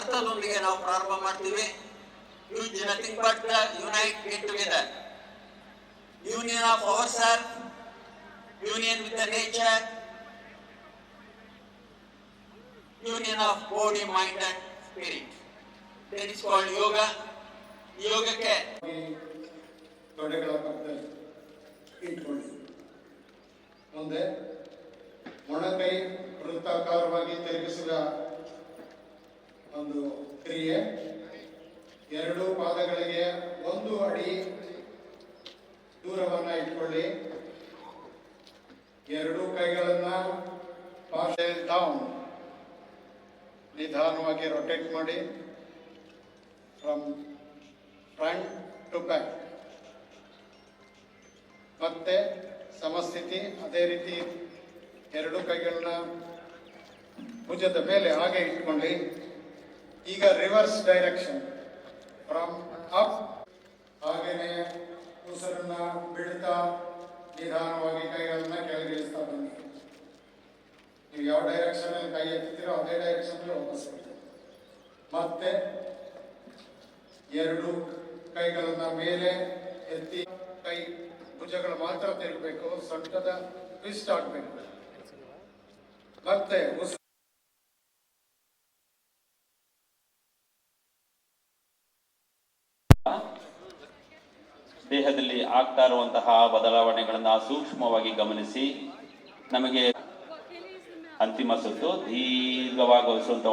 ಅರ್ಥದೊಂದಿಗೆ ನಾವು ಪ್ರಾರಂಭ ಮಾಡ್ತೀವಿ. Is nothing but unite get together union of our self union with the nature union of body mind and spirit that is called yoga ಯೋಗಕ್ಕೆ ತೊಡೆಗಳ ಪಕ್ಕದಲ್ಲಿ ಇಟ್ಕೊಳ್ಳಿ. ಮುಂದೆ ಮೊಣಕೈ ವೃತ್ತಾಕಾರವಾಗಿ ತಿರುಗಿಸುವ ಒಂದು ಕ್ರಿಯೆ, ಎರಡು ಪಾದಗಳಿಗೆ ಒಂದು ಅಡಿ ದೂರವನ್ನ ಇಟ್ಕೊಳ್ಳಿ. ಎರಡು ಕೈಗಳನ್ನ ಡೌನ್ ನಿಧಾನವಾಗಿ ರೊಟೇಟ್ ಮಾಡಿ. ಫ್ರಮ್ ಫ್ರಂಟ್ ಟು ಬ್ಯಾಕ್ ಮತ್ತೆ ಸಮಸ್ಥಿತಿ, ಅದೇ ರೀತಿ ಎರಡು ಕೈಗಳನ್ನ ಭುಜದ ಮೇಲೆ ಹಾಗೆ ಇಟ್ಕೊಳ್ಳಿ. ಈಗ ರಿವರ್ಸ್ ಡೈರೆಕ್ಷನ್ ಫ್ರಮ್ ಅಪ್ ಹಾಗೇನೆ ಉಸಿರನ್ನ ಬಿಡ್ತಾ ನಿಧಾನವಾಗಿ ಕೈಗಳನ್ನ ಕೆಳಗಿಳಿಸ್ತಾ ಬನ್ನಿ. ನೀವು ಯಾವ ಡೈರೆಕ್ಷನ್ ಕೈ ಎತ್ತೀರೋ ಅದೇ ಡೈರೆಕ್ಷನ್ ವಾಪಸ್ ಮತ್ತೆ ಎರಡು ಕೈಗಳನ್ನ ಮೇಲೆ ಎತ್ತಿ ಕೈ ಭುಜಗಳು ಮಾತ್ರ ತಿರುಗಬೇಕು ಸೊಂಟದ ಟ್ವಿಸ್ಟ್ ಆಗಬೇಕು. ಮತ್ತೆ ಉಸ್- ದೇಹದಲ್ಲಿ ಆಗ್ತಾ ಇರುವಂತಹ ಬದಲಾವಣೆಗಳನ್ನು ಸೂಕ್ಷ್ಮವಾಗಿ ಗಮನಿಸಿ ನಮಗೆ ಅಂತಿಮ ಸುತ್ತು ದೀರ್ಘವಾಗಿ ಹೊಲಿಸುವಂತ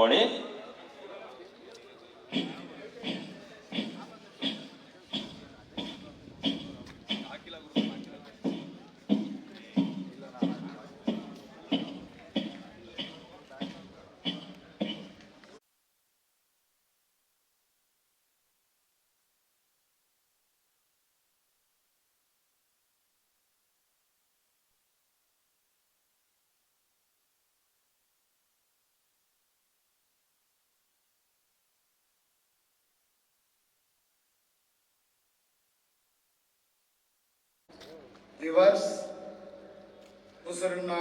ರಿವರ್ಸ್ ಉಸಿರನ್ನ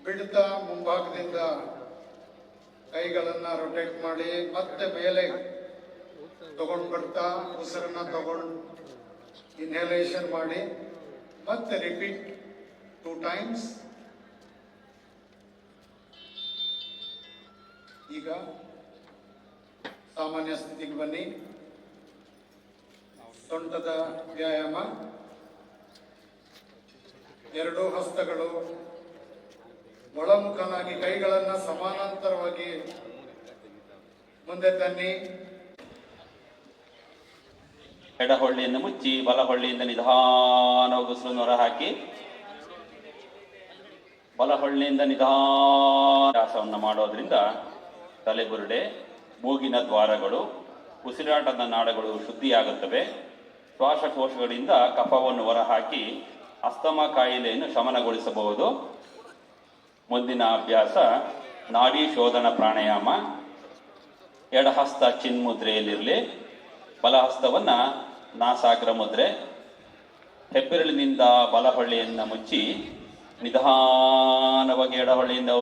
ಬಿಡ್ತಾ ಮುಂಭಾಗದಿಂದ ಕೈಗಳನ್ನ ರೊಟೇಟ್ ಮಾಡಿ ಮತ್ತೆ ಮೇಲೆ ತಗೊಂಡು ಬರ್ತಾ ಉಸಿರನ್ನ ತಗೊಂಡು ಇನ್ಹೇಲೇಷನ್ ಮಾಡಿ ಮತ್ತೆ ರಿಪೀಟ್ ಟೂ ಟೈಮ್ಸ್ ಈಗ ಸಾಮಾನ್ಯ ಸ್ಥಿತಿಗೆ ಬನ್ನಿ. ಸೊಂಟದ ವ್ಯಾಯಾಮ. ಎರಡೂ ಹಸ್ತಗಳು ಒಳಮುಖನಾಗಿ ಕೈಗಳನ್ನ ಸಮಾನಾಂತರವಾಗಿ ಮುಂದೆ ತನ್ನಿ. ಎಡಹೊಳ್ಳಿಯಿಂದ ಮುಚ್ಚಿ ಬಲಹೊಳ್ಳಿಯಿಂದ ನಿಧಾನ ಉಸಿರನ್ನು ಹೊರ ಹಾಕಿ ಬಲಹೊಳ್ಳಿಯಿಂದ ನಿಧಾನವನ್ನು ಮಾಡೋದ್ರಿಂದ ತಲೆಬುರುಡೆ ಮೂಗಿನ ದ್ವಾರಗಳು, ಉಸಿರಾಟದ ನಾಡಗಳು ಶುದ್ಧಿಯಾಗುತ್ತವೆ. ಶ್ವಾಸಕೋಶಗಳಿಂದ ಕಫವನ್ನು ಹೊರಹಾಕಿ ಅಸ್ತಮ ಕಾಯಿಲೆಯನ್ನು ಶಮನಗೊಳಿಸಬಹುದು. ಮುಂದಿನ ಅಭ್ಯಾಸ, ನಾಡಿ ಶೋಧನ ಪ್ರಾಣಾಯಾಮ. ಎಡಹಸ್ತ ಚಿನ್ಮುದ್ರೆಯಲ್ಲಿರಲಿ ಬಲಹಸ್ತವನ್ನ ನಾಸಾಗ್ರ ಮುದ್ರೆ. ಹೆಬ್ಬೆರಳಿನಿಂದ ಬಲಹೊಳ್ಳೆಯನ್ನ ಮುಚ್ಚಿ ನಿಧಾನವಾಗಿ ಎಡಹೊಳ್ಳಿಯಿಂದ